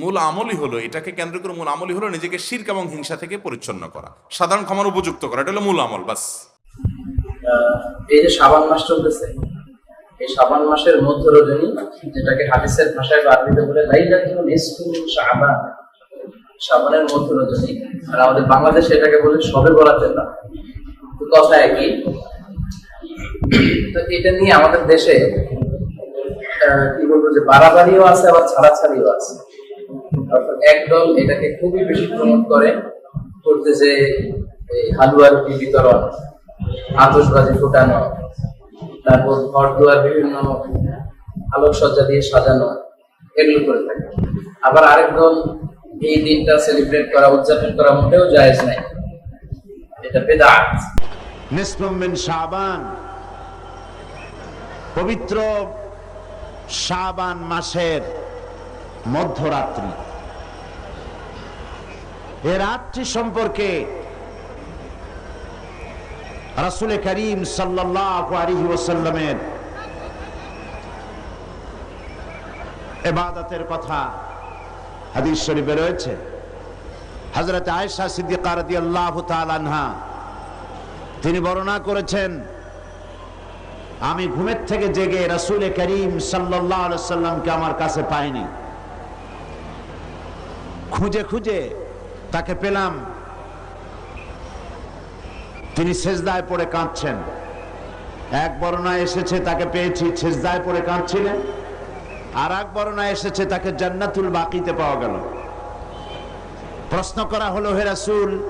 মূল আমলই হলো, এটাকে কেন্দ্র করে মূল আমলই হলো নিজেকে শির্ক এবং হিংসা থেকে পরিচ্ছন্ন করা। সাধারণ ক্ষমার উপযুক্ত করা, এটা হলো মূল আমল, বাস। এই যে শাবান মাস চলতেছে, এই শাবান মাসের মধ্য রজনী, যেটাকে হাদিসের ভাষায় বা বলে লাইলাতুল নিসফু শাবান। শাবানের মধ্য রজনী, আর আমাদের বাংলাদেশে এটাকে বলে সবে বরাতের রাত। তো কথা একই। তো এটা নিয়ে আমাদের দেশে কি বলব যে বাড়াবাড়িও আছে, আবার ছাড়াছাড়িও আছে। একদল এটাকে খুবই বেশি প্রমোট করে, করতেছে এই হালুয়া বিতরণ, আতশবাজি ফুটানো, তারপর ঘর দুয়ার বিভিন্ন আলোকসজ্জা দিয়ে সাজানো, এগুলো করে থাকে। আবার আরেক দল এই দিনটা সেলিব্রেট করা, উদযাপন করা মোটেও জায়েজ নাই। এটা বেদাত। নিসফুম মিন শাবান পবিত্র শাবান মাসের মধ্যরাত্রি। এ রাত্রি সম্পর্কে রাসুল করিম ওয়াসাল্লামের ইবাদতের কথা হাদিস শরীফে রয়েছে। হযরত আয়েশা সিদ্দিকা রাদিয়াল্লাহু তাআলা আনহা, তিনি বর্ণনা করেছেন, আমি ঘুমের থেকে জেগে রাসুল করিম সাল্লাহ সাল্লামকে আমার কাছে পাইনি। খুঁজে খুঁজে তাকে পেলাম। তিনি সেজদায় পড়ে কাঁদছেন। এক বর্ণায় এসেছে, তাকে পেয়েছি। সেজদায় পড়ে কাঁদছিলেন। আর এক বর্ণায় এসেছে, তাকে জান্নাতুল বাকিতে পাওয়া গেল। প্রশ্ন করা হলো, হে রাসূল,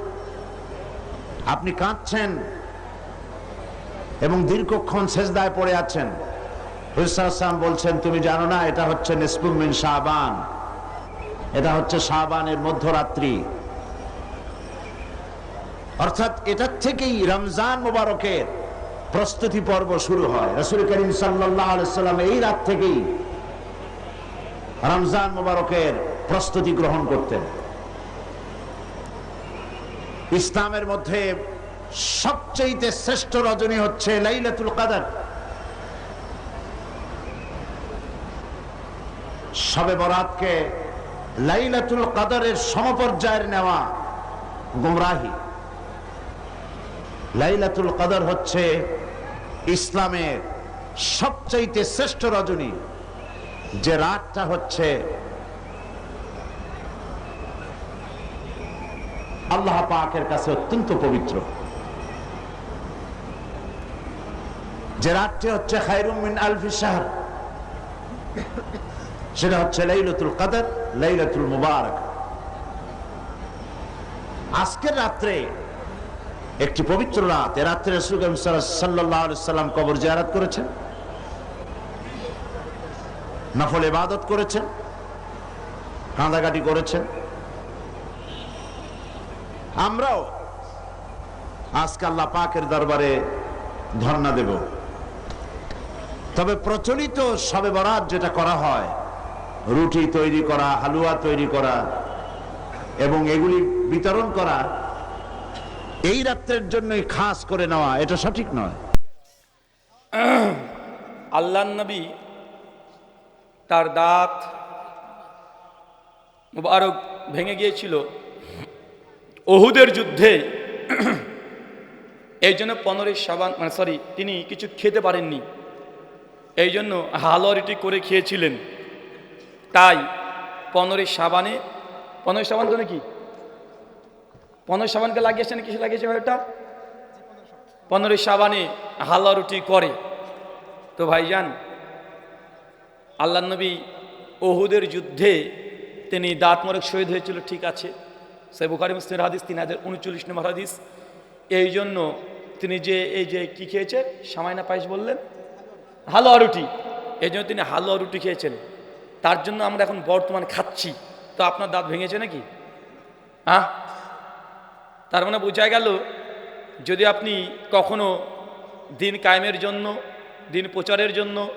আপনি কাঁদছেন এবং দীর্ঘক্ষণ সেজদায় পড়ে আছেন। হুসাম বলছেন, তুমি জানো না, এটা হচ্ছে নিসপুমিন শাহবান এটা হচ্ছে শাহবানের মধ্যরাত্রি। অর্থাৎ এটার থেকেই রমজান মোবারকের প্রস্তুতি পর্ব শুরু হয়। রসুল করিম সাল্লাম এই রাত থেকেই রমজান মোবারকের প্রস্তুতি গ্রহণ করতেন। ইসলামের মধ্যে সবচেয়ে শ্রেষ্ঠ রজনী হচ্ছে লাইলাতুল কাদার। সবে বরাতকে লাইলাতুল কাদারের সমপর্যায়ের নেওয়া গুমরাহি। লাইলাতুল কাদার হচ্ছে ইসলামের সবচাইতে শ্রেষ্ঠ রজনী, যে রাতটা হচ্ছে আল্লাহ পাকের কাছে অত্যন্ত পবিত্র। যে রাতটি হচ্ছে খায়রুম মিন আলফি শাহর, সেটা হচ্ছে লাইলাতুল কাদর। লাইলাতুল মুবারক। আজকের রাত্রে একটি পবিত্র রাত, এ রাত্রে রসুল করিম সাল্লাহ সাল্লাম কবর জিয়ারাত করেছেন, নফল ইবাদত করেছেন, কাঁদাকাটি করেছেন। আমরাও আজকে আল্লাহ পাকের দরবারে ধর্ণা দেব। তবে প্রচলিত সবে বরাত যেটা করা হয় রুটি তৈরি করা, হালুয়া তৈরি করা এবং এগুলি বিতরণ করা, এই রাত্রের জন্যই খাস করে নেওয়া, এটা সঠিক নয়। আল্লাহ নবী তার দাঁত মুবারক ভেঙে গিয়েছিল। ওহুদের যুদ্ধে এই জন্য পনেরোই সাবান মানে সরি, তিনি কিছু খেতে পারেননি। এই জন্য হালুয়ারিটি করে খেয়েছিলেন। তাই পনেরোই সাবানে, পনেরোই সাবান তো নাকি পনেরোই সাবানকে লাগিয়েছেন কিছু লাগিয়েছে এটা পনেরোই সাবানে হালুয়া রুটি করে। তো ভাইজান, আল্লাহ নবী ওহুদের যুদ্ধে তিনি দাঁত মরক শহীদ হয়েছিল, ঠিক আছে। সে বুখারি মুসলিম হাদিস, তিন হাজার উনচল্লিশ নম্বর হাদিস। এই জন্য তিনি যে, এই যে কি খেয়েছে? সামাইনা পায়েস বললেন। হালুয়া রুটি। এই জন্য তিনি হালুয়া রুটি খেয়েছেন। তার জন্য আমরা এখন বর্তমানে খাচ্ছি। তো আপনার দাঁত ভেঙেছে নাকি? হ্যাঁ? তার মানে বোঝা গেল, যদি আপনি কখনো দিন কায়েমের জন্য, দিন প্রচারের জন্য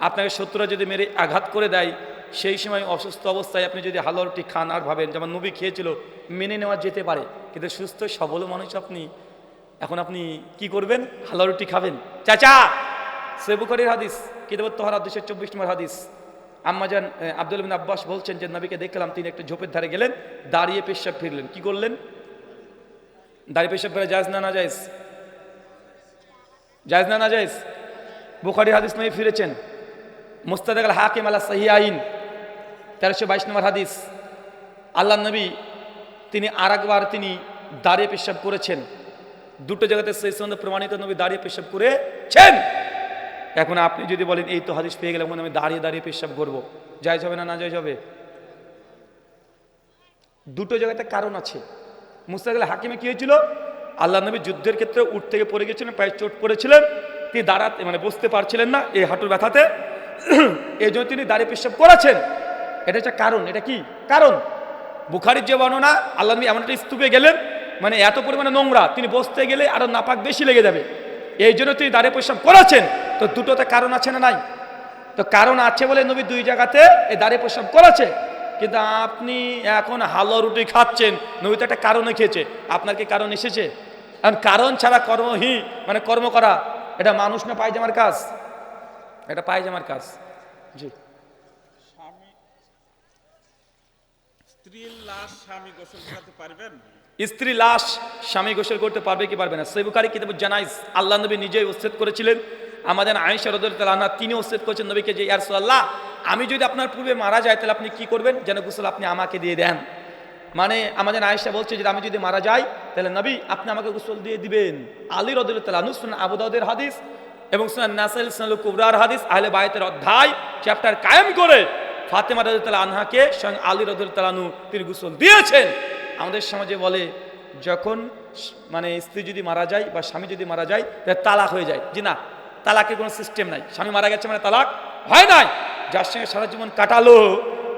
আপনাকে শত্রুরা যদি মেরে আঘাত করে দেয়, সেই সময় অসুস্থ অবস্থায় আপনি যদি হালুয়া রুটি খান আর ভাবেন, যেমন নবী খেয়েছিল, মেনে নেওয়া যেতে পারে, কিন্তু সুস্থ, সবল মানুষ আপনি, এখন আপনি কি করবেন? হালুয়া রুটি খাবেন। চাচা! সেবুকরের হাদিস কিতাবত তোহার দুশো চব্বিশ নম্বর হাদিস। আম্মাজান আব্দুল আব্বাস বলছেন যে, নবীকে দেখলাম, তিনি একটা ঝোপের ধারে গেলেন, দাঁড়িয়ে পেশাব ফিরলেন। কি করলেন? দাঁড়িয়ে পেশাব করে জায়জ না না জায়জ? জায়জ না না জায়জ? বুখারি হাদিস নয় ফিরেছেন। মুস্তাদ আল হাকিম আল্লাহ সাহি আইন, তেরোশো বাইশ নম্বর হাদিস। আল্লাহ নবী, তিনি আর একবার তিনি দাঁড়িয়ে পেশাব করেছেন। দুটো জায়গাতে সেই সম্বন্ধে প্রমাণিত নবী দাঁড়িয়ে পেশাব করেছেন। এখন আপনি যদি বলেন, এই তো হাদিস পেয়ে গেলাম আমি দাঁড়িয়ে দাঁড়িয়ে পেশাব করব। যাই হবে না না যাই হবে? দুটো জায়গাতে কারণ আছে। মুস্তাকিল হাকিমে কি হয়েছিল? আল্লাহ নবী যুদ্ধের ক্ষেত্রে উঠ থেকে পড়ে গেছিলেন, পায়ে চোট পড়েছিলেন, তিনি দাঁড়াতে মানে বসতে পারছিলেন না এই হাঁটুর ব্যথাতে। এই জন্য তিনি দাঁড়িয়ে পেশাব করেছেন। এটা হচ্ছে কারণ, এটা কি? কারণ। বুখারির যে বর্ণনা, আল্লাহ নবী এমন একটা স্তূপে গেলেন মানে এত পরিমাণে নোংরা, তিনি বসতে গেলে আরও নাপাক বেশি লেগে যাবে। এই জন্য তিনি দাঁড়িয়ে পেশাব করেছেন। তো দুটোতে কারণ আছে না নাই? তো কারণ আছে বলে নবী দুই জায়গাতে এই দাঁড়িয়ে প্রস্রাব করেছে। কিন্তু আপনি এখন হালো রুটি খাচ্ছেন নবী তো একটা কারণে খেয়েছে। আপনার কি কারণ এসেছে? কারণ কারণ ছাড়া কর্মহি মানে কর্ম করা এটা মানুষ না পায়জামার কাজ? এটা পায়জামার কাজ। জি। স্ত্রীর লাশ স্বামী গোসল করাতে পারবেন? স্ত্রী লাশ স্বামী গোসল করতে পারবে কি পারবে না? সৈবুকারী কিতাব জানাইস আল্লাহ নবী নিজেই উচ্ছেদ করেছিলেন। আমাদের আয়েশা রদুল্লাহ তিনি উচ্ছেদ করছেন নবীকে যে ইয়ারসু আল্লাহ আমি যদি আপনার পূর্বে মারা যাই, তাহলে আপনি কি করবেন? যেন গোসল আপনি আমাকে দিয়ে দেন। মানে আমাদের আয়েশা বলছে যে, আমি যদি মারা যাই, তাহলে নবী আপনি আমাকে গোসল দিয়ে দিবেন। আলী রদুল্লাহ নুসুন আবুদাউদের হাদিস এবং সুনান নাসাইল সুনাল কুবরার হাদিস, আহলে বায়তের অধ্যায়, চ্যাপ্টার কায়েম করে ফাতেমা রদুল্লাহ আনহাকে স্বয়ং আলী রদুল্লাহ আনহু তিনি গোসল দিয়েছেন। আমাদের সমাজে বলে, যখন মানে স্ত্রী যদি মারা যায় বা স্বামী যদি মারা যায়, তাহলে তালাক হয়ে যায়। জি না। তালাকের কোনো সিস্টেম নাই। স্বামী মারা গেছে মানে তালাক হয় নাই। যার সঙ্গে সারা জীবন কাটালো,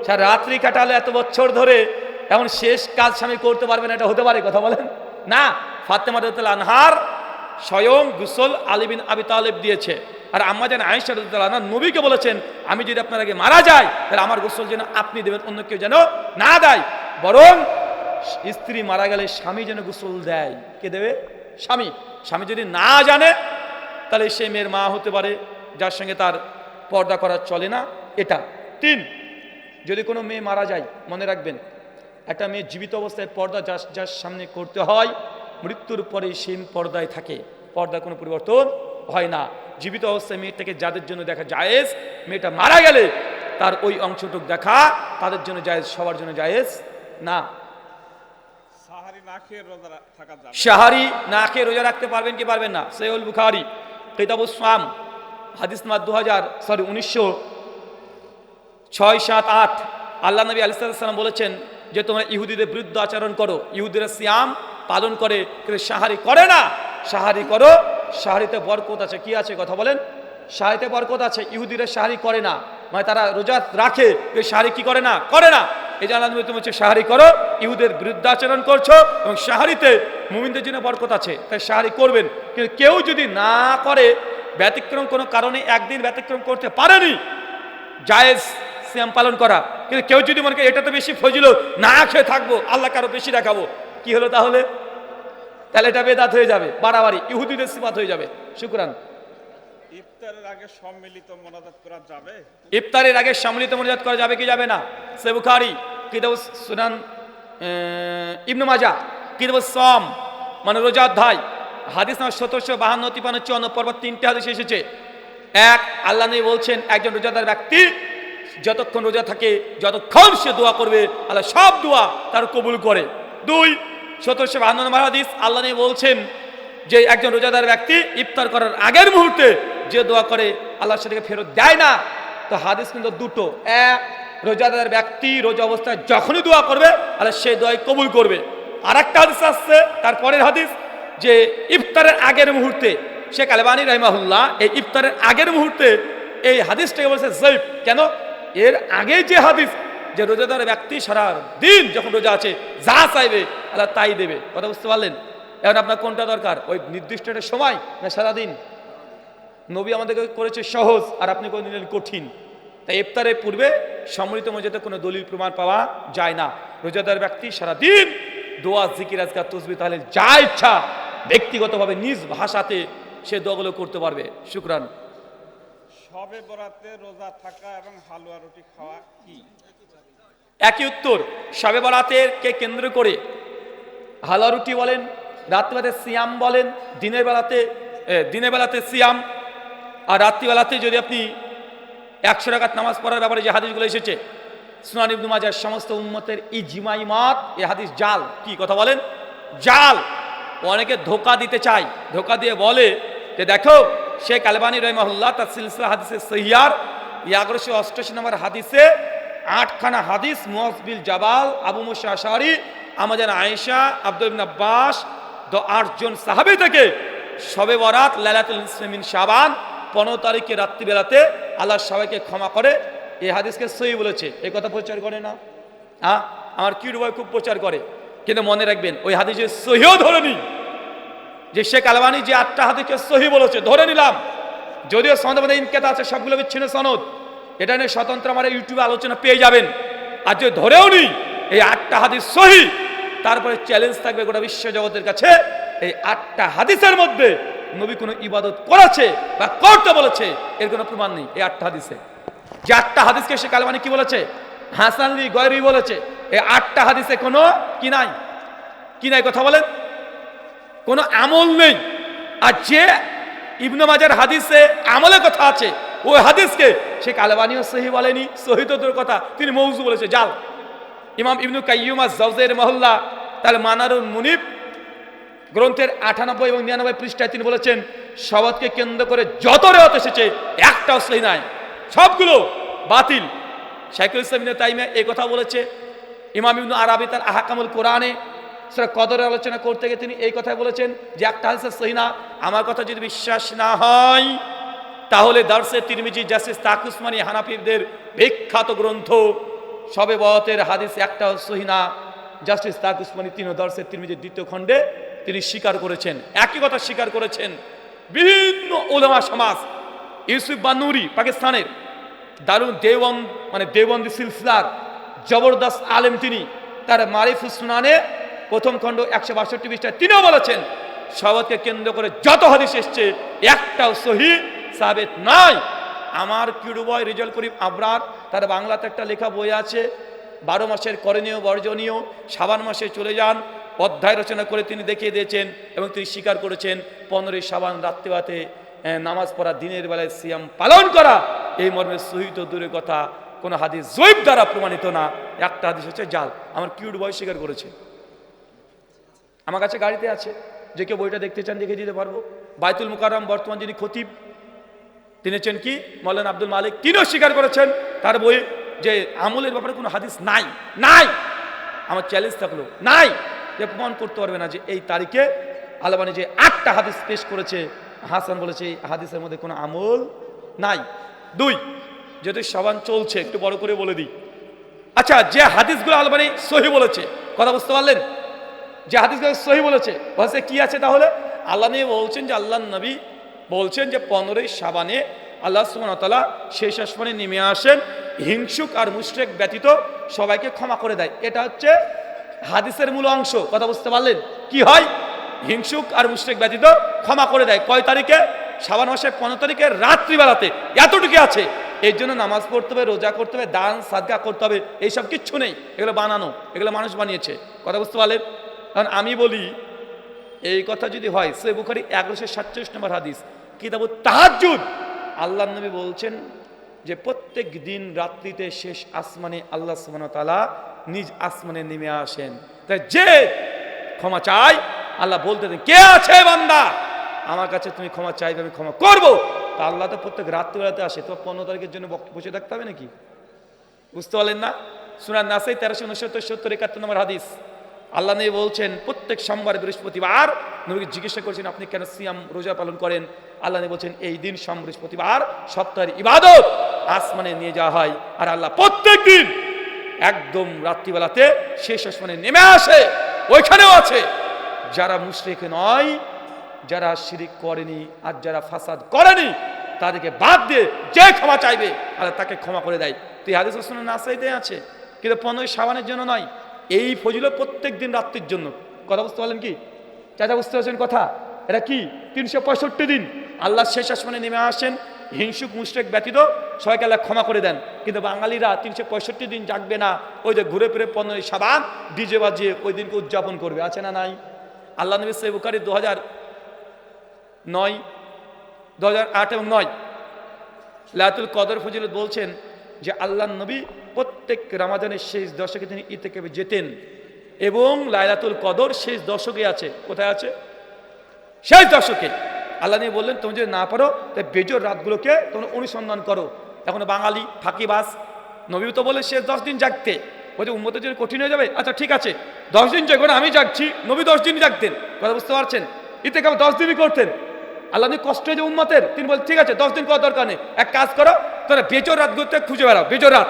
সারা রাত্রি কাটালো এত বছর ধরে, এমন শেষ কাজ স্বামী করতে পারবে না, এটা হতে পারে, কথা বলেন? না, ফাতেমা রদুল্লাহ আনহার স্বয়ং গুসল আলিবিন আবি তালেব দিয়েছে। আর আম্মা যেন আয়েশা আনহা নবীকে বলেছেন, আমি যদি আপনার আগে মারা যাই, তাহলে আমার গোসল যেন আপনি দেবেন, অন্য কেউ যেন না দেয়। বরং স্ত্রী মারা গেলে স্বামী যেন গোসল দেয়। কে দেবে? স্বামী। স্বামী যদি না জানে তাহলে সে মেয়ের মা হতে পারে যার সঙ্গে তার পর্দা করা চলে না। এটা। তিন যদি কোনো মেয়ে মারা যায় মনে রাখবেন একটা মেয়ে জীবিত অবস্থায় পর্দা যার যার সামনে করতে হয় মৃত্যুর পরে সেম পর্দায় থাকে। পর্দা কোনো পরিবর্তন হয় না। জীবিত অবস্থায় মেয়েটাকে যাদের জন্য দেখা জায়েজ মেয়েটা মারা গেলে তার ওই অংশটুক দেখা তাদের জন্য জায়েজ সবার জন্য জায়েজ না। সাহারি না খেয়ে রোজা থাকা যাবে শাহারি না রোজা রাখতে পারবেন কি পারবেন না? সৈয়দ বুখারি। কিতাবুসাম হাদিস নাম্বার দু হাজার সরি, উনিশশো ছয় সাত আট। আল্লাহ নবী আলিসাল্লাম বলেছেন যে, তোমরা ইহুদিদের বিরুদ্ধ আচরণ করো, ইহুদিরা সিয়াম পালন করে, কিন্তু সাহারি করে না। সাহারি করো, সাহারিতে বরকত আছে। কি আছে কথা বলেন? সাহারিতে বরকত আছে, ইহুদিরা সাহারি করে না। মানে তারা রোজা রাখে সাহারি কি করে না? করে না। এই জানান তুমি হচ্ছে সাহারি করো, ইহুদের বিরুদ্ধাচরণ করছ এবং সাহারিতে মুমিনদের জন্য বরকত আছে। তাই সাহারি করবেন। কিন্তু কেউ যদি না করে, ব্যতিক্রম কোনো কারণে একদিন ব্যতিক্রম করতে পারেনি, জায়েজ সিয়াম পালন করা। কিন্তু কেউ যদি মনে করে, এটা তো বেশি ফজিল না খেয়ে থাকব আল্লাহ কারও বেশি দেখাবো। কি হলো তাহলে? তাহলে এটা বেদাত হয়ে যাবে, বাড়াবাড়ি, ইহুদিদের সিবাত হয়ে যাবে। শুক্রান। ইফতারের আগে সম্মিলিত মোনাজাত করা যাবে? কি যাবে না? সে বুখারি কিতাব সুনান ইবনু মাজা কিতাব সম মানে রোজা অধ্যায়, হাদিস নাম সতেরোশো বাহান্ন তিপান্ন চুয়ান্ন পর্ব তিনটে হাদিস এসেছে। এক, আল্লাহ নবী বলছেন, একজন রোজাদার ব্যক্তি যতক্ষণ রোজা থাকে, যতক্ষণ সে দোয়া করবে, আল্লাহ সব দোয়া তার কবুল করে। দুই, সতেরোশো বাহান্ন নম্বর হাদিস, আল্লাহ নবী বলছেন যে একজন রোজাদার ব্যক্তি ইফতার করার আগের মুহূর্তে যে দোয়া করে, আল্লাহ সেটাকে ফেরত দেয় না। তো হাদিস কিন্তু দুটো। এক, রোজাদার ব্যক্তি রোজা অবস্থায় যখনই দোয়া করবে, আল্লাহ সেই দোয়াই কবুল করবে। আর একটা হাদিস আসছে তারপরের হাদিস, যে ইফতারের আগের মুহূর্তে, শেখ আলবানী রহমাহুল্লাহ, এই ইফতারের আগের মুহূর্তে এই হাদিসটাকে বলছে জৈব। কেন? এর আগে যে হাদিস, যে রোজাদার ব্যক্তি সারা দিন যখন রোজা আছে, যা চাইবে, আল্লাহ তাই দেবে। কথা বুঝতে পারলেন? এখন আপনার কোনটা দরকার? ওই নির্দিষ্ট একটা সময় না সারাদিন? নবী আমাদেরকে করেছে সহজ আর আপনি করে নিলেন কঠিন। তাই ইফতারের পূর্বে সম্মিলিত মর্যাদা কোনো দলিল প্রমাণ পাওয়া যায় না। রোজাদার ব্যক্তি সারাদিন দোয়া জিকির আজকার তসবি তাহলে যা ইচ্ছা ব্যক্তিগতভাবে নিজ ভাষাতে সে দোয়াগুলো করতে পারবে। শুক্রান। সবে বরাতে রোজা থাকা এবং হালুয়া রুটি খাওয়া কি? একই উত্তর সবে বরাতের কে কেন্দ্র করে হালা রুটি বলেন রাত্রিবেলাতে সিয়াম বলেন দিনের বেলাতে দিনের বেলাতে সিয়াম আর রাত্রিবেলাতে যদি আপনি একশো টাকার নামাজ পড়ার ব্যাপারে যে হাদিসগুলো এসেছে, সুনান ইবনু সমস্ত উম্মতের ইজিমাই মত, এ হাদিস জাল। কি কথা বলেন? জাল। অনেকে ধোকা দিতে চায়, ধোকা দিয়ে বলে যে দেখো, শেখ আলবানী রহমাহুল্লাহ তার সিলসিলা হাদিসে সহিয়ার এগারোশো অষ্টাশি নম্বর হাদিসে আটখানা হাদিস মুহবিল জাবাল, আবু মুসা আশারি আমাদের আয়েশা, আব্দুল আব্বাস, দ আটজন সাহাবি থেকে সবে বরাত লালাতুল ইসলামিন শাবান পনেরো তারিখে রাত্রিবেলাতে আল্লাহ সবাইকে ক্ষমা করে। এই হাদিসকে সহি বলেছে। এই কথা প্রচার করে না। হ্যাঁ আমার কিউর ভাই খুব প্রচার করে। কিন্তু মনে রাখবেন, ওই হাদিসে সহিও ধরে নি যে শেখ আলবানি যে আটটা হাদিসকে সহি বলেছে, ধরে নিলাম। যদিও সনদ মধ্যে ইনকেত আছে সবগুলো বিচ্ছিন্ন সনদ। এটা নিয়ে স্বতন্ত্র আমার ইউটিউবে আলোচনা পেয়ে যাবেন। আর যদি ধরেও নি, এই আটটা হাদিস সহি, তারপরে চ্যালেঞ্জ থাকবে গোটা বিশ্ব জগতের কাছে। এই আটটা হাদিসের মধ্যে নবী কোনো ইবাদত করেছে বা করতে বলেছে, এর কোনো প্রমাণ নেই এই আটটা হাদিসে। যে আটটা হাদিসকে সে কালমানি কি বলেছে? হাসান হাসানলি গয়রি বলেছে। এই আটটা হাদিসে কোনো কি নাই? কি নাই কথা বলেন? কোনো আমল নেই। আর যে ইবনে মাজার হাদিসে আমলের কথা আছে, ওই হাদিসকে সে কালবানিও সহি বলেনি, সহি কথা। তিনি মৌজু বলেছে, যাও। ইমাম ইবনু কাইয়ুমা জৌজের মহল্লা তাহলে মানারুল মুনিব গ্রন্থের আটানব্বই এবং নিরানব্বই পৃষ্ঠায় তিনি বলেছেন শবদকে কেন্দ্র করে যত রেওয়াত এসেছে, একটাও সহি নাই। সবগুলো বাতিল। শাইকুল ইসলাম তাইমে এই কথা বলেছে। ইমাম ইবনু আরাবি তার আহাকামুল কোরআনে সেটা কদরের আলোচনা করতে গিয়ে তিনি এই কথাই বলেছেন যে, একটা হাদিসের সহি না। আমার কথা যদি বিশ্বাস না হয়, তাহলে দার্সে তিরমিজি, জাসিস তাকুসমানি হানাফিদের বিখ্যাত গ্রন্থ, সবে বতের হাদিস একটাও সহি না। জাস্টিস তাকুসমানি তিন দর্শের তিরমিজির দ্বিতীয় খণ্ডে তিনি স্বীকার করেছেন, একই কথা স্বীকার করেছেন। বিভিন্ন ওলামা সমাজ, ইউসুফ বানুরি পাকিস্তানের দারুণ দেওবন্দ মানে দেওবন্দি সিলসিলার জবরদস্ত আলেম তিনি। তার মারিফুস সুনানে প্রথম খণ্ড একশো বাষট্টি পৃষ্ঠায় তিনিও বলেছেন শবদকে কেন্দ্র করে যত হাদিস এসছে, একটাও সহি সাবেত নাই। আমার কিউরুবয় রেজাল্ট করিম আবরার, তার বাংলাতে একটা লেখা বই আছে, বারো মাসের করণীয়, বর্জনীয়, সাবান মাসে চলে যান অধ্যায় রচনা করে তিনি দেখিয়ে দিয়েছেন এবং তিনি স্বীকার করেছেন, পনেরোই সাবান রাত্রিবাতে নামাজ পড়া দিনের বেলায় সিয়াম পালন করা, এই মর্মে সহিত দূরের কথা, কোনো হাদিস জৈব দ্বারা প্রমাণিত না। একটা হাদিস হচ্ছে জাল। আমার কিউট বয় স্বীকার করেছে। আমার কাছে গাড়িতে আছে। যে কেউ বইটা দেখতে চান দেখে দিতে পারব। বাইতুল মুকাররম বর্তমান যিনি খতিব, তিনি হচ্ছেন কি? মৌলান আব্দুল মালিক। তিনিও স্বীকার করেছেন, তার বই যে আমলের ব্যাপারে কোনো হাদিস নাই। নাই! আমার চ্যালেঞ্জ থাকল। নাই! যে প্রমাণ করতে পারবে না যে এই তারিখে আলবানি যে আটটা হাদিস পেশ করেছে, হাসান বলেছে এই হাদিসের মধ্যে কোনো আমল নাই। দুই, যেহেতু সাবান চলছে, একটু বড় করে বলে দিই। আচ্ছা যে হাদিসগুলো আলবানি সহি বলেছে, কথা বুঝতে পারলেন? যে হাদিসগুলো সহি বলেছে, বলছে কি আছে তাহলে? আল্লাহ নিয়ে বলছেন যে, আল্লাহ নবী বলছেন যে, পনেরোই সাবানে আল্লাহ সুমনতলা শেষ আসমানে নেমে আসেন। হিংসুক আর মুশরেক ব্যতীত সবাইকে ক্ষমা করে দেয়। এটা হচ্ছে হাদিসের মূল অংশ, কথা বুঝতে পারলেন? কি হয়? হিংসুক আর মুশরেক ব্যতীত ক্ষমা করে দেয়। কয় তারিখে? সাবান মাসের পনেরো তারিখে রাত্রিবেলাতে। এতটুকু আছে। এর জন্য নামাজ পড়তে হবে, রোজা করতে হবে, দান সাদগা করতে হবে, এইসব কিচ্ছু নেই। এগুলো বানানো, এগুলো মানুষ বানিয়েছে। কথা বুঝতে পারলেন? কারণ আমি বলি, এই কথা যদি হয় সে বুখারি এগারোশো সাতচল্লিশ নম্বর হাদিস, কিতাব তাহাজুদ আল্লাহ নবী বলছেন যে, প্রত্যেক দিন রাত্রিতে শেষ আসমানে আল্লাহ ওয়া তাআলা নিজ আসমানে নেমে আসেন। তাই যে ক্ষমা চাই আল্লাহ বলতে কে আছে বান্দা? আমার কাছে তুমি ক্ষমা চাইবে, আমি ক্ষমা করব। তা আল্লাহ তো প্রত্যেক রাত্রিবেলাতে আসে। তো পনেরো তারিখের জন্য বসে থাকতে হবে নাকি? বুঝতে পারলেন না? সুনার নাসাই তেরোশো উনসত্তর, সত্তর, একাত্তর নম্বর হাদিস। আল্লাহ নবী বলছেন, প্রত্যেক সোমবার, বৃহস্পতিবার নবীকে জিজ্ঞাসা করেছেন, আপনি কেন সিয়াম রোজা পালন করেন? আল্লাহ নবী বলছেন, এই দিন সোম, বৃহস্পতিবার সপ্তাহের ইবাদত আসমানে নিয়ে যাওয়া হয়। আর আল্লাহ প্রত্যেক দিন একদম রাত্রিবেলাতে শেষ আসমানে নেমে আসে। ওইখানেও আছে। যারা মুশরিক নয়, যারা শিরিক করেনি আর যারা ফাসাদ করেনি, তাদেরকে বাদ দিয়ে যে ক্ষমা চাইবে আর তাকে ক্ষমা করে দেয়। তুই হাদিস শুনে নাসাইতে আছে। কিন্তু পনেরোই সাবানের জন্য নয়, এই ফজিল প্রত্যেক দিন রাত্রির জন্য। কথা বুঝতে পারলেন কি? চাচা, বুঝতে পারছেন কথা? এটা কি? তিনশো পঁয়ষট্টি দিন। আল্লাহ শেষ আসমানে নেমে আসেন হিংসুক মুশরেক ব্যতীত সবাইকে আল্লাহ ক্ষমা করে দেন। কিন্তু বাঙালিরা তিনশো পঁয়ষট্টি দিন জাগবে না। ওই যে ঘুরে ফিরে পনেরোই সাবান ডিজে বাজিয়ে ওই দিনকে উদযাপন করবে। আছে না নাই? আল্লাহ নবী সৈবুকারি দু হাজার নয় দু হাজার আট এবং নয় লাতুল কদর ফজিলত বলছেন যে আল্লাহ নবী প্রত্যেক রামাজানের শেষ দশকে তিনি ইতেকেবে যেতেন এবং লাইলাতুল কদর শেষ দশকে আছে। কোথায় আছে? শেষ দশকে। আল্লাহ নিয়ে বললেন, তুমি যদি না পারো তাই বেজোর রাতগুলোকে তোমরা অনুসন্ধান করো। এখন বাঙালি ফাঁকিবাস নবী তো বলে শেষ দশ দিন জাগতে। বলছে উন্মতের জন্য কঠিন হয়ে যাবে? আচ্ছা ঠিক আছে, দশ দিন জাগো না, আমি জাগছি, নবী দশ দিনই জাগতেন। কথা বুঝতে পারছেন? ইতে কেমন দশ দিনই করতেন। আল্লাহ নবী কষ্ট হয়ে যে উন্মতের তিনি বলেন ঠিক আছে, দশ দিন করার দরকার নেই। এক কাজ করো তোরা বেজোর রাতগুলোতে খুঁজে বেড়াও, বেজোর রাত।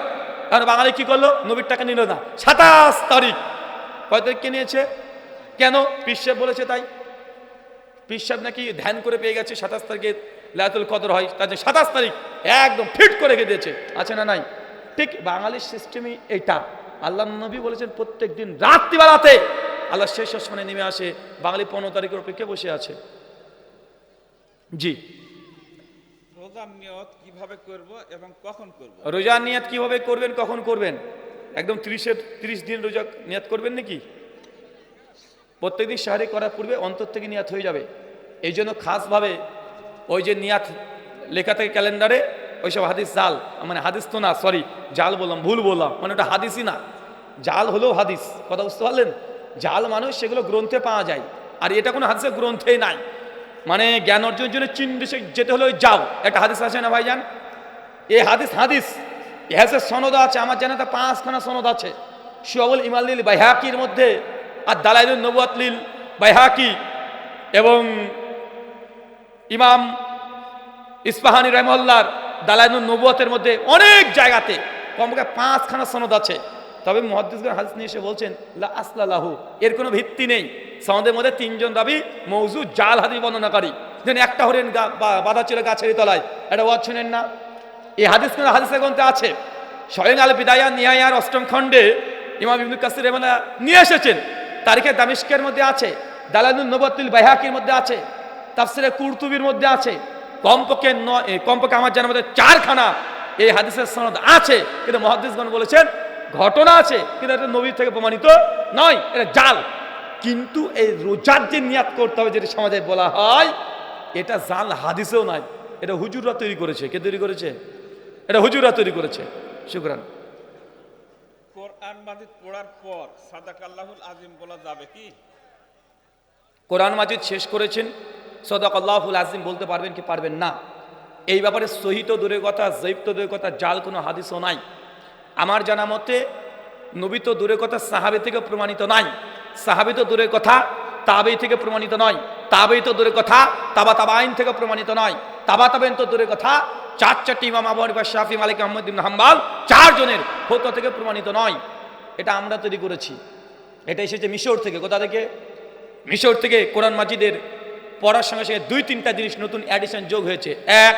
কারণ বাঙালি কি করল? নবীর টাকা নিল না। সাতাশ তারিখ। কয় তারিখকে নিয়েছে? কেন? পিসে বলেছে তাই। পিসাব নাকি ধ্যান করে পেয়ে গেছে সাতাশ তারিখে লাতুল কদর হয় তার সাতাশ তারিখ একদম ফিট করে রেখে দিয়েছে আছে না নাই? ঠিক বাঙালির সিস্টেমই এইটা আল্লাহ নবী বলেছেন প্রত্যেক দিন রাত্রিবেলাতে আল্লাহ শেষ আসমানে নেমে আসে। বাঙালি পনেরো তারিখের অপেক্ষা বসে আছে। জি। রোজার নিয়ত কীভাবে করব এবং কখন করব? রোজার নিয়াত কীভাবে করবেন কখন করবেন? একদম ত্রিশের ত্রিশ দিন রোজা নিয়াত করবেন নাকি? প্রত্যেকদিন সাহারি করার পূর্বে অন্তর থেকে নিয়াত হয়ে যাবে। এই জন্য খাসভাবে ওই যে নিয়াত লেখা থাকে ক্যালেন্ডারে, ওইসব হাদিস জাল। মানে হাদিস তো না সরি জাল বললাম, ভুল বললাম। মানে ওটা হাদিসই না। জাল হলেও হাদিস, কথা বুঝতে পারলেন? জাল মানুষ সেগুলো গ্রন্থে পাওয়া যায়। আর এটা কোনো হাদিসের গ্রন্থেই নাই। মানে জ্ঞান অর্জনের জন্য চীন দেশে যেতে হলে ওই যাও একটা হাদিস আছে না ভাই ভাইজান? এই হাদিস হাদিস। ইহাসের সনদ আছে, আমার জানাতে পাঁচখানা সনদ আছে। শিয়াবুল ইমালিল বাইহাকির মধ্যে আর দালাইলুল নবুয়াতলিল বাইহাকি এবং ইমাম ইস্পাহানি রহমল্লার দালাইনুল নবুয়াতের মধ্যে অনেক জায়গাতে কমকে পাঁচখানা সনদ আছে। তবে মহাদ্দিসগণ হাদিস নিয়ে এসে বলছেন, লা আসলালাহু এর কোনো ভিত্তি নেই। সনদের মধ্যে তিনজন দাবি মৌজু জাল হাদিস বর্ণনাকারী। যেন একটা হরেন বাঁধা ছিল গাছের তলায়। একটা ওয়াজ শোনেন না? এই হাদিস কিন্তু হাদিসের গ্রন্থে আছে? স্বয়ং আল বিদায়া নিয়ায়ার অষ্টম খণ্ডে ইমাম ইবনুল কাসির রহমানা নিয়ে এসেছেন। তারিখে দামিস্কের মধ্যে আছে দালালুল নবতুল বাইহাকির মধ্যে আছে, তাফসিরে কুরতুবির মধ্যে আছে, কমপক্ষে নয় কমপক্ষে আমার জানার মধ্যে চারখানা এই হাদিসের সনদ আছে, কিন্তু মহাদিসগণ বলেছেন ঘটনা আছে, কিন্তু এটা নবীর থেকে প্রমাণিত নয়, এটা জাল। কিন্তু এই রোজার যে নিয়াত করতে হবে যেটা সমাজে বলা হয়, এটা জাল হাদিসেও নয়, এটা হুজুররা তৈরি করেছে। কে তৈরি করেছে? এটা হুজুররা তৈরি করেছে। শুক্রান। কোরআন মাজিদ পড়ার পর সাদাক আল্লাহুল আজিম বলা যাবে কি? কোরআন মাজিদ শেষ করেছেন সদাক আল্লাহুল আজিম বলতে পারবেন কি পারবেন না। এই ব্যাপারে সহিত দূরের কথা, জৈব তো দূরের কথা, জাল কোনো হাদিসও নাই। আমার জানা মতে, নবী তো দূরের কথা, সাহাবে থেকে প্রমাণিত নাই। সাহাবি তো দূরের কথা, তাবেই থেকে প্রমাণিত নয়। তাবেই তো দূরের কথা, তাবা তাবা আইন থেকে প্রমাণিত নয়। তাবা তাবেন তো দূরের কথা চার চারটি ইমাম আবু হানিফা, শাফি, মালিক, আহমদ হাম্বাল চারজনের ফতোয়া থেকে প্রমাণিত নয়। এটা আমরা তৈরি করেছি। এটা এসেছে মিশর থেকে। কোথা থেকে? মিশর থেকে কোরআন মাজিদের পড়ার সঙ্গে সঙ্গে দুই তিনটা জিনিস নতুন অ্যাডিশন যোগ হয়েছে। এক,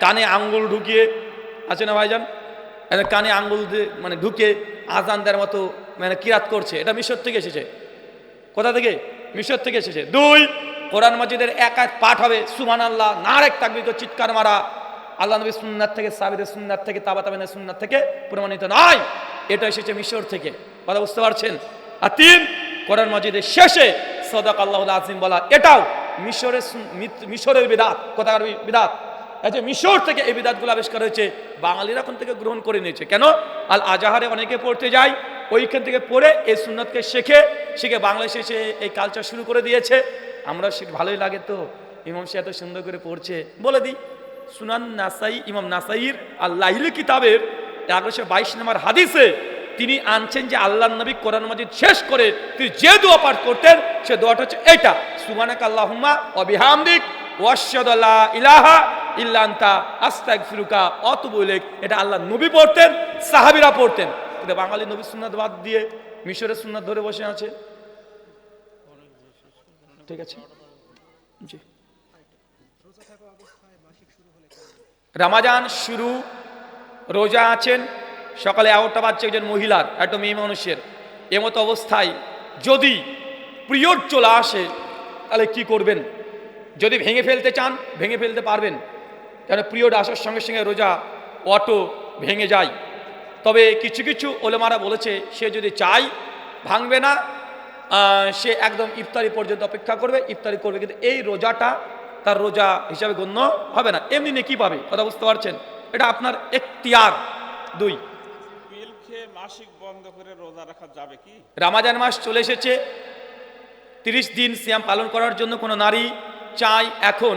কানে আঙ্গুল ঢুকিয়ে, আছে না ভাইজান? কানে আঙ্গুল মানে ঢুকে আজান দেওয়ার মতো মানে কিরাত করছে। এটা মিশর থেকে এসেছে। কোথা থেকে? মিশর থেকে এসেছে। দুই, কোরআন মাজিদের এক এক পাঠ হবে। সুমান আল্লাহ নারেক তাকবির করে চিৎকার মারা। আল্লাহ নবী সুন্নাত থেকে সাবিদের সুন্নাত থেকে, তাবা তাবিনের সুন্নাত থেকে প্রমাণিত নয়। এটা এসেছে মিশর থেকে। কথা বুঝতে পারছেন? আর তিন, কোরআন মাজিদের শেষে সদাক আল্লাহ আজিম বলা, এটাও মিশরের মিশরের বিদাত। কোথাকার বিদাত? আচ্ছা মিশর থেকে এই বিদাতগুলো আবিষ্কার হয়েছে, বাঙালিরা এখন থেকে গ্রহণ করে নিয়েছে। কেন? আল আজাহারে অনেকে পড়তে যায়, ওইখান থেকে পড়ে এই সুন্নতকে শেখে, শিখে বাংলাদেশে এসে এই কালচার শুরু করে দিয়েছে। আমরা ভালোই লাগে তো, ইমাম সে এত সুন্দর করে পড়ছে, বলে দিই। সুনান নাসাই, ইমাম নাসাইর আল্লাহিল কিতাবের এগারোশো বাইশ নম্বর হাদিসে তিনি আনছেন যে আল্লাহ নবী কোরআন মাজিদ শেষ করে তিনি যে দোয়া পাঠ করতেন, সে দোয়াটা হচ্ছে এটা সুবানাক আল্লাহুম্মা অবিহামদিক ইলাহা ইল্লান্তা আস্তাক ফিরুকা অতুবু ইলাইক। এটা আল্লাহ নবী পড়তেন, সাহাবীরা পড়তেন। কিন্তু বাঙালি নবী সুন্নাত বাদ দিয়ে মিশরের সুন্নাত ধরে বসে আছে। ঠিক আছে? জি। রামাজান শুরু, রোজা আছেন, সকালে এগারোটা বাজছে একজন মহিলার একটা মেয়ে মানুষের। এমতো অবস্থায় যদি পিরিয়ড চলে আসে, তাহলে কি করবেন? যদি ভেঙে ফেলতে চান, ভেঙে ফেলতে পারবেন। কেন পিরিয়ড আসার সঙ্গে সঙ্গে রোজা অটো ভেঙে যায়। তবে কিছু কিছু ওলেমারা বলেছে, সে যদি চায়, ভাঙবে না সে একদম ইফতারি পর্যন্ত অপেক্ষা করবে, ইফতারি করবে। কিন্তু এই রোজাটা তার রোজা হিসাবে গণ্য হবে না। এমনি নেকি পাবে কথা বুঝতে পারছেন? এটা আপনার এখতিয়ার। দুই। মাসিক বন্ধ করে রোজা রাখা যাবে কি? রামাজান মাস চলে এসেছে। তিরিশ দিন সিয়াম পালন করার জন্য কোনো নারী চায় এখন।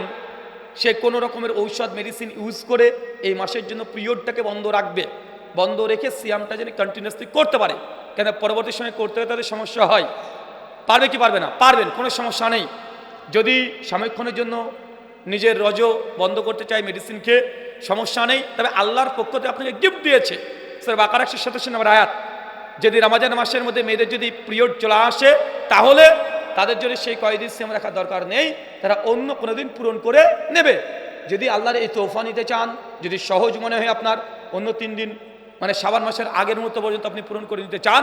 সে কোনো রকমের ঔষধ মেডিসিন ইউজ করে এই মাসের জন্য পিরিয়ডটাকে বন্ধ রাখবে। বন্ধ রেখে সিয়ামটা যেন কন্টিনিউসলি করতে পারে। কেন? পরবর্তী সময় করতে হলে তাদের সমস্যা হয়। পারবে কি পারবে না? পারবেন কোনো সমস্যা নেই। যদি সাময়িকক্ষণের জন্য নিজের রজ বন্ধ করতে চায় মেডিসিন খেয়ে, সমস্যা নেই, তবে আল্লাহর পক্ষ থেকে আপনাকে গিফট দিয়েছে। স্যার বাকার একশো সাতাশি নম্বর আয়াত। যদি রামাজান মাসের মধ্যে মেয়েদের যদি পিরিয়ড চলে আসে, তাহলে তাদের জন্য সেই কয়েকদিন সিয়াম রাখার দরকার নেই, তারা অন্য কোনো দিন পূরণ করে নেবে। যদি আল্লাহর এই তোফা নিতে চান, যদি সহজ মনে হয় আপনার, অন্য তিন দিন মানে শ্রাবণ মাসের আগের মুহূর্ত পর্যন্ত আপনি পূরণ করে নিতে চান,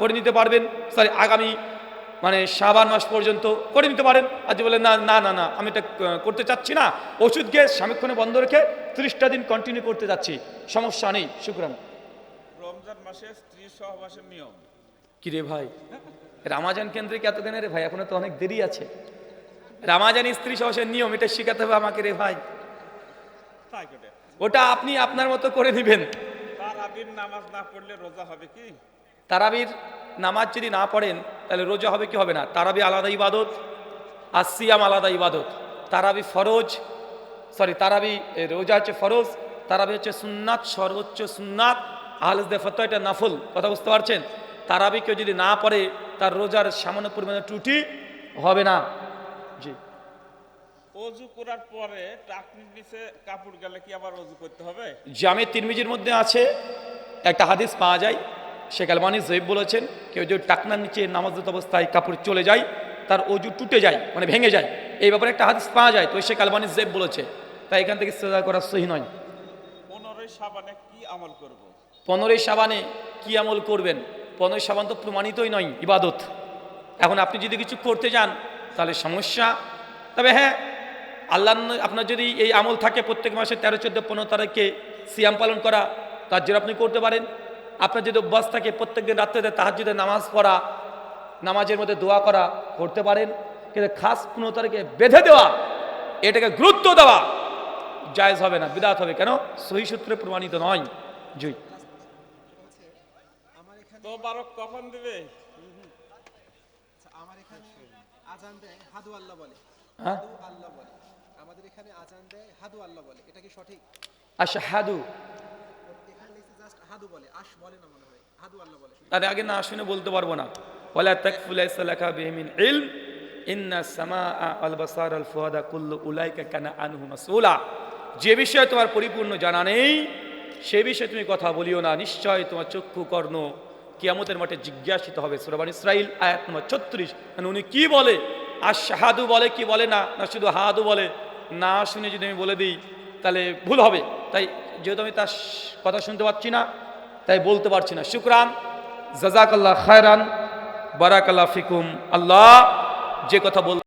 করে নিতে পারবেন। সরি, আগামী মানে শ্রাবণ মাস পর্যন্ত করে নিতে পারেন। আজ বলে না না না না আমি এটা করতে চাচ্ছি না। ওষুধ গিয়ে সামীক্ষণে বন্ধ রেখে ত্রিশটা দিন কন্টিনিউ করতে যাচ্ছি। সমস্যা নেই শুক্রান রমজান মাসে স্ত্রী সহবাসের নিয়ম। কি রে ভাই রামাজান কেন্দ্রে কত দিনে রে ভাই এখনও তো অনেক দেরি আছে। রামাজান স্ত্রী সহসের নিয়ম এটা শেখাতে হবে আমাকে রে ভাই। ওটা আপনি আপনার মতো করে দিবেন তার আবির নামাজ না পড়লে রোজা হবে কি? তারাবির নামাজ যদি না পড়েন তাহলে রোজা হবে কি হবে না? তারাবি আলাদা ইবাদত আর সিয়াম আলাদা ইবাদত। তারাবি ফরজ সরি তারাবি রোজা হচ্ছে ফরজ তারাবি হচ্ছে সুন্নাত সর্বোচ্চ সুন্নাত। আহলদে ফতো এটা নাফল কথা বুঝতে পারছেন? তারাবি কেউ যদি না পড়ে তার রোজার সামান্য পরিমাণে ত্রুটি হবে না। জি। অজু করার পরে টাকনির নিচে কাপড় গেলে কি আবার অজু করতে হবে? জামে তিরমিজির মধ্যে আছে একটা হাদিস পাওয়া যায় শেখ আলমানি জৈব বলেছেন কেউ যদি টাকনার নিচে নামাজত অবস্থায় কাপড় চলে যায় তার অজু টুটে যায় মানে ভেঙে যায়। এই ব্যাপারে একটা হাদিস পাওয়া যায় তো শেখ আলমানি জৈব বলেছে। তাই এখান থেকে সেজা করা সহি নয়। পনেরোই সাবানে কি আমল করব। পনেরোই সাবানে কি আমল করবেন? পনেরোই সাবান তো প্রমাণিতই নয় ইবাদত। এখন আপনি যদি কিছু করতে যান তাহলে সমস্যা। তবে হ্যাঁ আল্লাহ আপনার যদি এই আমল থাকে প্রত্যেক মাসে তেরো চোদ্দ পনেরো তারিখে সিয়াম পালন করা তার জন্য আপনি করতে পারেন। আপনার যদি অভ্যাস থাকে প্রত্যেক দিন রাত্রে তাহার যদি নামাজ পড়া নামাজের মধ্যে দোয়া করা করতে পারেন। কিন্তু খাস কোনো তারিখে বেঁধে দেওয়া এটাকে গুরুত্ব দেওয়া জায়জ হবে না বিদাত হবে। কেন? সহি সূত্রে প্রমাণিত নয়। জুই তো কখন দিবে? আচ্ছা, আমার এখানে আজান দেয় হাদু আল্লাহ বলে। হ্যাঁ? হাদু আল্লাহ বলে। আমাদের এখানে আজান দেয় হাদু আল্লাহ বলে। এটা কি সঠিক? আশাহাদু তার আগে না শুনে বলতে পারব না। ইন্না সামা আল বাসার আল ফুয়াদা উলাইকা যে বিষয়ে তোমার পরিপূর্ণ জানা নেই, সে বিষয়ে তুমি কথা বলিও না। নিশ্চয় তোমার চক্ষু কর্ণ কিয়ামতের মাঠে জিজ্ঞাসিত হবে। সুরাবান ইসরাইল আয়াত নম্বর ছত্রিশ। মানে উনি কি বলে? আর শাহাদু বলে কি বলে না? না শুধু হাদু বলে? না শুনে যদি আমি বলে দিই, তাহলে ভুল হবে। তাই যেহেতু আমি তার কথা শুনতে পাচ্ছি না, তাই বলতে পারছি না। শুক্রান জাজাকাল্লাহ খায়রান, বারাকাল্লাহ ফিকুম। আল্লাহ যে কথা বল